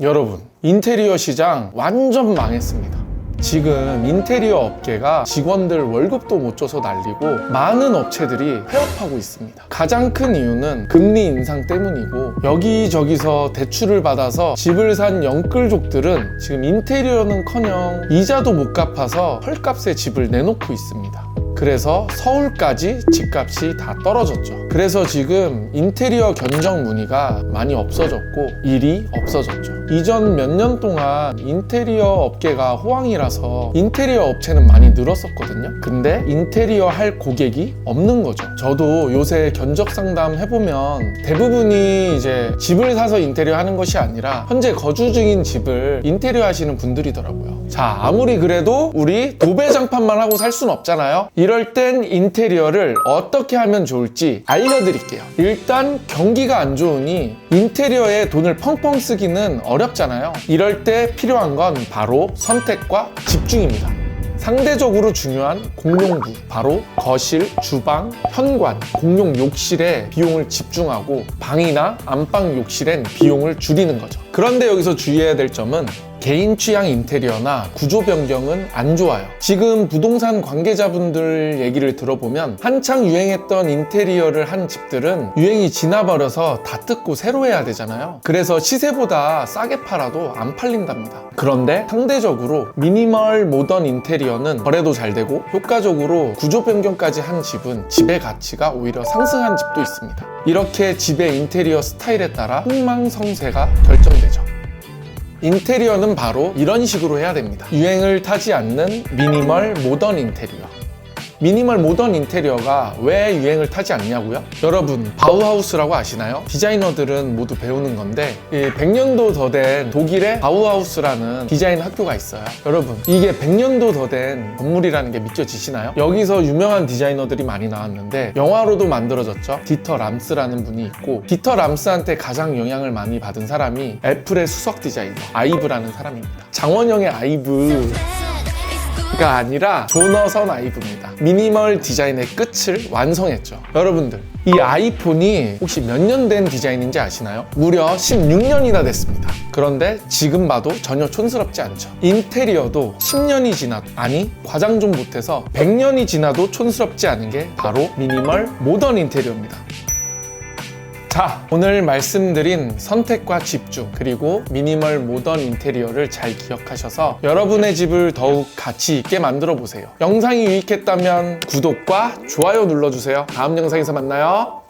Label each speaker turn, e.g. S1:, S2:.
S1: 여러분, 인테리어 시장 완전 망했습니다. 지금 인테리어 업계가 직원들 월급도 못 줘서 난리고 많은 업체들이 폐업하고 있습니다. 가장 큰 이유는 금리 인상 때문이고 여기저기서 대출을 받아서 집을 산 영끌족들은 지금 인테리어는 커녕 이자도 못 갚아서 헐값에 집을 내놓고 있습니다. 그래서 서울까지 집값이 다 떨어졌죠. 그래서 지금 인테리어 견적 문의가 많이 없어졌고 일이 없어졌죠. 이전 몇 년 동안 인테리어 업계가 호황이라서 인테리어 업체는 많이 늘었었거든요. 근데 인테리어 할 고객이 없는 거죠. 저도 요새 견적 상담 해보면 대부분이 이제 집을 사서 인테리어 하는 것이 아니라 현재 거주 중인 집을 인테리어 하시는 분들이더라고요. 자, 아무리 그래도 우리 도배 장판만 하고 살 순 없잖아요. 이럴 땐 인테리어를 어떻게 하면 좋을지 알려드릴게요. 일단 경기가 안 좋으니 인테리어에 돈을 펑펑 쓰기는 어렵잖아요. 이럴 때 필요한 건 바로 선택과 집중입니다. 상대적으로 중요한 공용부, 바로 거실, 주방, 현관, 공용 욕실에 비용을 집중하고 방이나 안방 욕실엔 비용을 줄이는 거죠. 그런데 여기서 주의해야 될 점은 개인 취향 인테리어나 구조 변경은 안 좋아요. 지금 부동산 관계자분들 얘기를 들어보면 한창 유행했던 인테리어를 한 집들은 유행이 지나버려서 다 뜯고 새로 해야 되잖아요. 그래서 시세보다 싸게 팔아도 안 팔린답니다. 그런데 상대적으로 미니멀 모던 인테리어는 거래도 잘 되고 효과적으로 구조 변경까지 한 집은 집의 가치가 오히려 상승한 집도 있습니다. 이렇게 집의 인테리어 스타일에 따라 흥망성쇠가 결정되죠. 인테리어는 바로 이런 식으로 해야 됩니다. 유행을 타지 않는 미니멀 모던 인테리어. 미니멀 모던 인테리어가 왜 유행을 타지 않냐고요? 여러분 바우하우스라고 아시나요? 디자이너들은 모두 배우는 건데 이 100년도 더 된 독일의 바우하우스라는 디자인 학교가 있어요. 여러분 이게 100년도 더 된 건물이라는 게 믿겨지시나요? 여기서 유명한 디자이너들이 많이 나왔는데 영화로도 만들어졌죠. 디터 람스라는 분이 있고 디터 람스한테 가장 영향을 많이 받은 사람이 애플의 수석 디자이너 아이브라는 사람입니다. 장원영의 아이브 가 아니라 조너선 아이브입니다. 미니멀 디자인의 끝을 완성했죠. 여러분들, 이 아이폰이 혹시 몇 년 된 디자인인지 아시나요? 무려 16년이나 됐습니다. 그런데 지금 봐도 전혀 촌스럽지 않죠. 인테리어도 10년이 지나도, 아니, 과장 좀 못해서 100년이 지나도 촌스럽지 않은 게 바로 미니멀 모던 인테리어입니다. 자, 오늘 말씀드린 선택과 집중, 그리고 미니멀 모던 인테리어를 잘 기억하셔서 여러분의 집을 더욱 가치 있게 만들어 보세요. 영상이 유익했다면 구독과 좋아요 눌러주세요. 다음 영상에서 만나요.